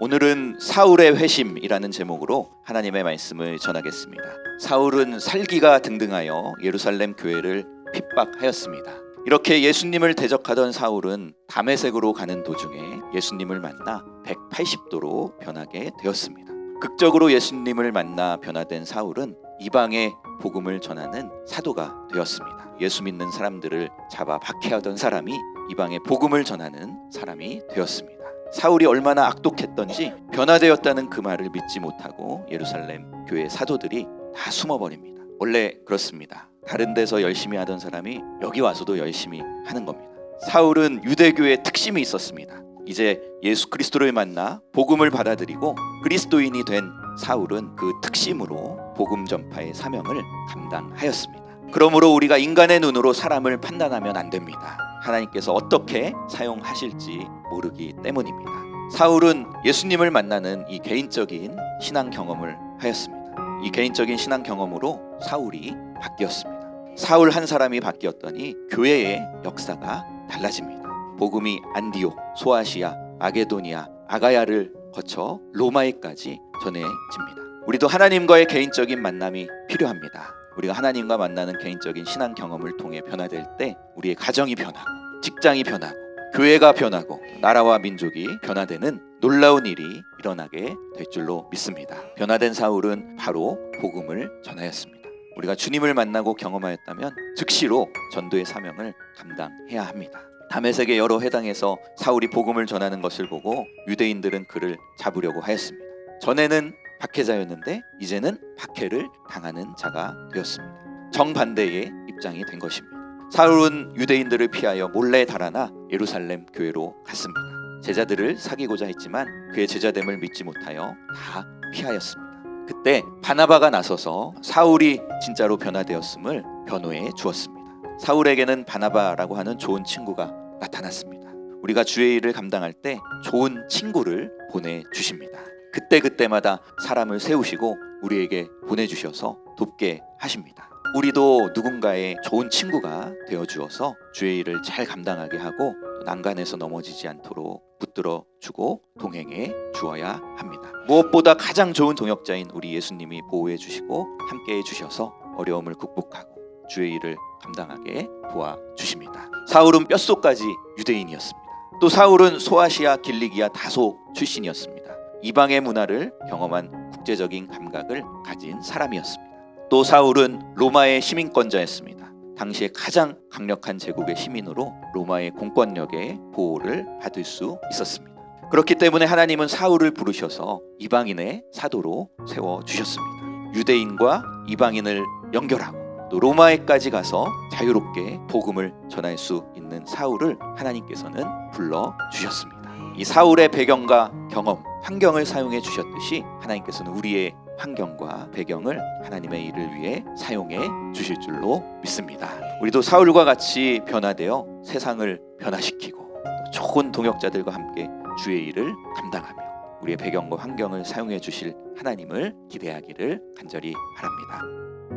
오늘은 사울의 회심이라는 제목으로 하나님의 말씀을 전하겠습니다. 사울은 살기가 등등하여 예루살렘 교회를 핍박하였습니다. 이렇게 예수님을 대적하던 사울은 담에색으로 가는 도중에 예수님을 만나 180도로 변하게 되었습니다. 극적으로 예수님을 만나 변화된 사울은 이방의 복음을 전하는 사도가 되었습니다. 예수 믿는 사람들을 잡아 박해하던 사람이 이방의 복음을 전하는 사람이 되었습니다. 사울이 얼마나 악독했던지 변화되었다는 그 말을 믿지 못하고 예루살렘 교회 사도들이 다 숨어버립니다. 원래 그렇습니다. 다른 데서 열심히 하던 사람이 여기 와서도 열심히 하는 겁니다. 사울은 유대교의 특심이 있었습니다. 이제 예수 그리스도를 만나 복음을 받아들이고 그리스도인이 된 사울은 그 특심으로 복음 전파의 사명을 감당하였습니다. 그러므로 우리가 인간의 눈으로 사람을 판단하면 안 됩니다. 하나님께서 어떻게 사용하실지 모르기 때문입니다. 사울은 예수님을 만나는 이 개인적인 신앙 경험을 하였습니다. 이 개인적인 신앙 경험으로 사울이 바뀌었습니다. 사울 한 사람이 바뀌었더니 교회의 역사가 달라집니다. 복음이 안디옥, 소아시아, 마게도니아, 아가야를 거쳐 로마에까지 전해집니다. 우리도 하나님과의 개인적인 만남이 필요합니다. 우리가 하나님과 만나는 개인적인 신앙 경험을 통해 변화될 때 우리의 가정이 변하고 직장이 변하고 교회가 변하고 나라와 민족이 변화되는 놀라운 일이 일어나게 될 줄로 믿습니다. 변화된 사울은 바로 복음을 전하였습니다. 우리가 주님을 만나고 경험하였다면 즉시로 전도의 사명을 감당해야 합니다. 담에색의 여러 회당에서 사울이 복음을 전하는 것을 보고 유대인들은 그를 잡으려고 하였습니다. 전에는 박해자였는데 이제는 박해를 당하는 자가 되었습니다. 정반대의 입장이 된 것입니다. 사울은 유대인들을 피하여 몰래 달아나 예루살렘 교회로 갔습니다. 제자들을 사귀고자 했지만 그의 제자됨을 믿지 못하여 다 피하였습니다. 그때 바나바가 나서서 사울이 진짜로 변화되었음을 변호해 주었습니다. 사울에게는 바나바라고 하는 좋은 친구가 나타났습니다. 우리가 주의 일을 감당할 때 좋은 친구를 보내 주십니다. 그때 그때마다 사람을 세우시고 우리에게 보내 주셔서 돕게 하십니다. 우리도 누군가의 좋은 친구가 되어 주어서 주의 일을 잘 감당하게 하고 또 난간에서 넘어지지 않도록 붙들어 주고 동행해 주어야 합니다. 무엇보다 가장 좋은 동역자인 우리 예수님이 보호해 주시고 함께 해 주셔서 어려움을 극복하고 주의 일을 감당하게 도와 주십니다. 사울은 뼛속까지 유대인이었습니다. 또 사울은 소아시아 길리기아 다소 출신이었습니다. 이방의 문화를 경험한 국제적인 감각을 가진 사람이었습니다. 또 사울은 로마의 시민권자였습니다. 당시에 가장 강력한 제국의 시민으로 로마의 공권력의 보호를 받을 수 있었습니다. 그렇기 때문에 하나님은 사울을 부르셔서 이방인의 사도로 세워 주셨습니다. 유대인과 이방인을 연결하고 또 로마에까지 가서 자유롭게 복음을 전할 수 있는 사울을 하나님께서는 불러 주셨습니다. 이 사울의 배경과 경험, 환경을 사용해 주셨듯이 하나님께서는 우리의 환경과 배경을 하나님의 일을 위해 사용해 주실 줄로 믿습니다. 우리도 사울과 같이 변화되어 세상을 변화시키고 또 좋은 동역자들과 함께 주의 일을 감당하며 우리의 배경과 환경을 사용해 주실 하나님을 기대하기를 간절히 바랍니다.